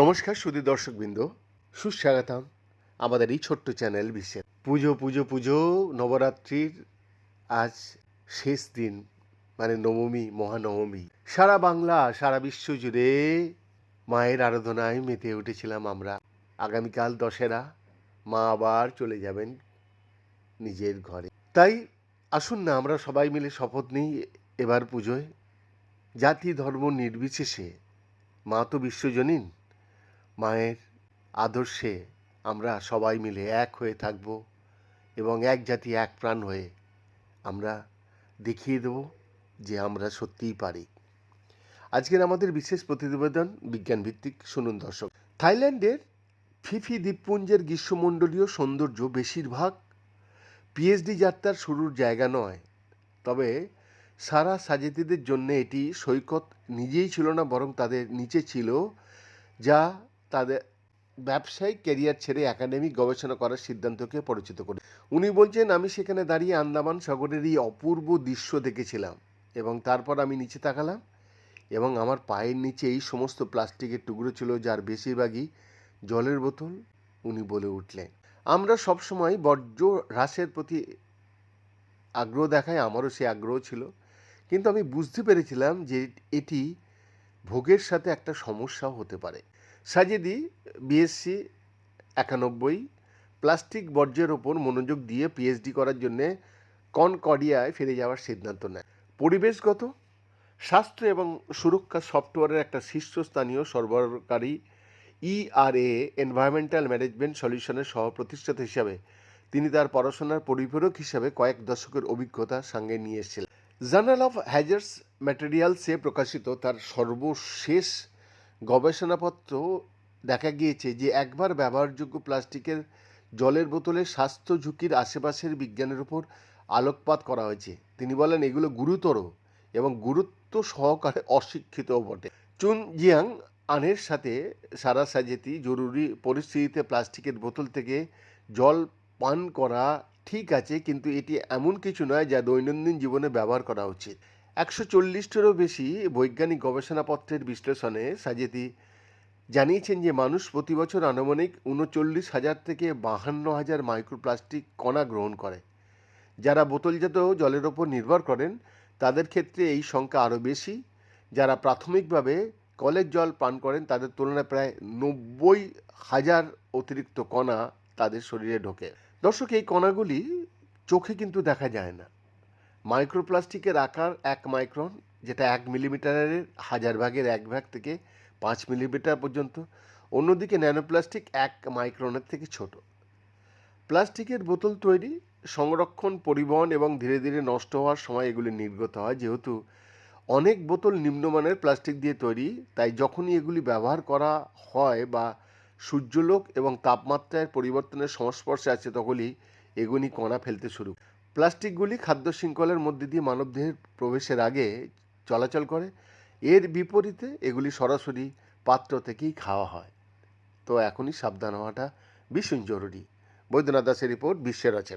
নমস্কার সুদী দর্শকবৃন্দ, সুস্বাগতম আমাদের এই ছোট্ট চ্যানেল বিশ্বের পুজো পুজো পুজো, নবরাত্রির আজ শেষ দিন মানে নবমী, মহানবমী। সারা বাংলা, সারা বিশ্ব জুড়ে মায়ের আরাধনায় মেতে উঠেছিলাম আমরা। আগামীকাল দশেরা মা আবার চলে যাবেন নিজের ঘরে। তাই আসুন না, আমরা সবাই মিলে শপথ নিই এবার পুজোয় জাতি ধর্ম নির্বিশেষে মা তো বিশ্বজনীন, মায়ের আদর্শে আমরা সবাই মিলে এক হয়ে থাকব এবং এক জাতি, এক প্রাণ হয়ে আমরা দেখিয়ে দেব যে আমরা সত্যিই পারি। আজকের আমাদের বিশেষ প্রতিবেদন বিজ্ঞান ভিত্তিক শুনুন দর্শক। থাইল্যান্ডের ফিফি দ্বীপপুঞ্জের গ্রীষ্মমণ্ডলীয় সৌন্দর্য বেশিরভাগ পিএইচডি যাত্রার শুরুর জায়গা নয়, তবে সারা সাজেতিদের জন্য এটি সৈকত নিজেই ছিল না, বরং তাদের নিচে ছিল, যা তাদের ব্যবসায়িক ক্যারিয়ার ছেড়ে একাডেমিক গবেষণা করার সিদ্ধান্তকে পরিচিত করে। উনি বলছেন, আমি সেখানে দাঁড়িয়ে আন্দামান সাগরের এই অপূর্ব দৃশ্য দেখেছিলাম এবং তারপর আমি নিচে তাকালাম এবং আমার পায়ের নিচে এই সমস্ত প্লাস্টিকের টুকরো ছিল যার বেশিরভাগই জলের বোতল, উনি বলে উঠলেন। আমরা সবসময় বর্জ্য হ্রাসের প্রতি আগ্রহ দেখায়, আমারও সে আগ্রহ ছিল। কিন্তু আমি বুঝতে পেরেছিলাম যে এটি ভোগের সাথে একটা সমস্যাও হতে পারে। সাজেদি বিএসসি একানব্বই, প্লাস্টিক বর্জ্যের ওপর মনোযোগ দিয়ে পিএইচডি করার জন্যে কনকর্ডিয়ায় ফিরে যাওয়ার সিদ্ধান্ত নেয়। পরিবেশগত, স্বাস্থ্য এবং সুরক্ষা সফটওয়্যারের একটা শীর্ষস্থানীয় সরবরাহকারী ইআরএ এনভায়রনমেন্টাল ম্যানেজমেন্ট সলিউশনের সহ প্রতিষ্ঠাতা হিসাবে তিনি তার পড়াশোনার পরিপূরক হিসাবে কয়েক দশকের অভিজ্ঞতা সঙ্গে নিয়ে এসেছিলেন। জার্নাল অফ হ্যাজার্স ম্যাটেরিয়ালসে প্রকাশিত তার সর্বশেষ গবেষণাপত্র দেখা গিয়েছে যে একবার ব্যবহারযোগ্য প্লাস্টিকের জলের বোতলের স্বাস্থ্য ঝুঁকির আশেপাশের বিজ্ঞানের উপর আলোকপাত করা হয়েছে। তিনি বলেন, এগুলো গুরুতর এবং গুরুত্ব সহকারে অশিক্ষিতও বটে। চুন জিয়াং আনের সাথে সারা সাজেতি জরুরি পরিস্থিতিতে প্লাস্টিকের বোতল থেকে জল পান করা ঠিক আছে, কিন্তু এটি এমন কিছু নয় যা দৈনন্দিন জীবনে ব্যবহার করা উচিত। একশো চল্লিশটিরও বেশি বৈজ্ঞানিক গবেষণাপত্রের বিশ্লেষণে সাজেতি জানিয়েছেন যে মানুষ প্রতি বছর আনুমানিক উনচল্লিশ হাজার থেকে বাহান্ন হাজার মাইক্রোপ্লাস্টিক কণা গ্রহণ করে। যারা বোতলজাত জলের ওপর নির্ভর করেন, তাদের ক্ষেত্রে এই সংখ্যা আরও বেশি। যারা প্রাথমিকভাবে কলের জল পান করেন, তাদের তুলনায় প্রায় নব্বই হাজার অতিরিক্ত কণা তাদের শরীরে ঢোকে। দর্শক, এই কণাগুলি চোখে কিন্তু দেখা যায় না। মাইক্রোপ্লাস্টিকের আকার এক মাইক্রন, যেটা এক মিলিমিটারের, হাজার ভাগের এক ভাগ থেকে পাঁচ মিলিমিটার পর্যন্ত। অন্যদিকে ন্যানোপ্লাস্টিক এক মাইক্রনের থেকে ছোট। প্লাস্টিকের বোতল তৈরি, সংরক্ষণ, পরিবহন এবং ধীরে ধীরে নষ্ট হওয়ার সময় এগুলি নির্গত হয়। যেহেতু অনেক বোতল নিম্নমানের প্লাস্টিক দিয়ে তৈরি, তাই যখনই এগুলি ব্যবহার করা হয় বা সূর্যলোক এবং তাপমাত্রার পরিবর্তনের সংস্পর্শে আছে তখনই এগুলি কণা ফেলতে শুরু প্লাস্টিকগুলি খাদ্য শৃঙ্খলের মধ্যে দিয়ে মানবদেহের প্রবেশের আগে চলাচল করে। এর বিপরীতে এগুলি সরাসরি পাত্র থেকেই খাওয়া হয়। তো এখনই সাবধান হওয়াটা ভীষণ জরুরি। বৈদ্যনাথ দাসের রিপোর্ট বিশ্বের রচনা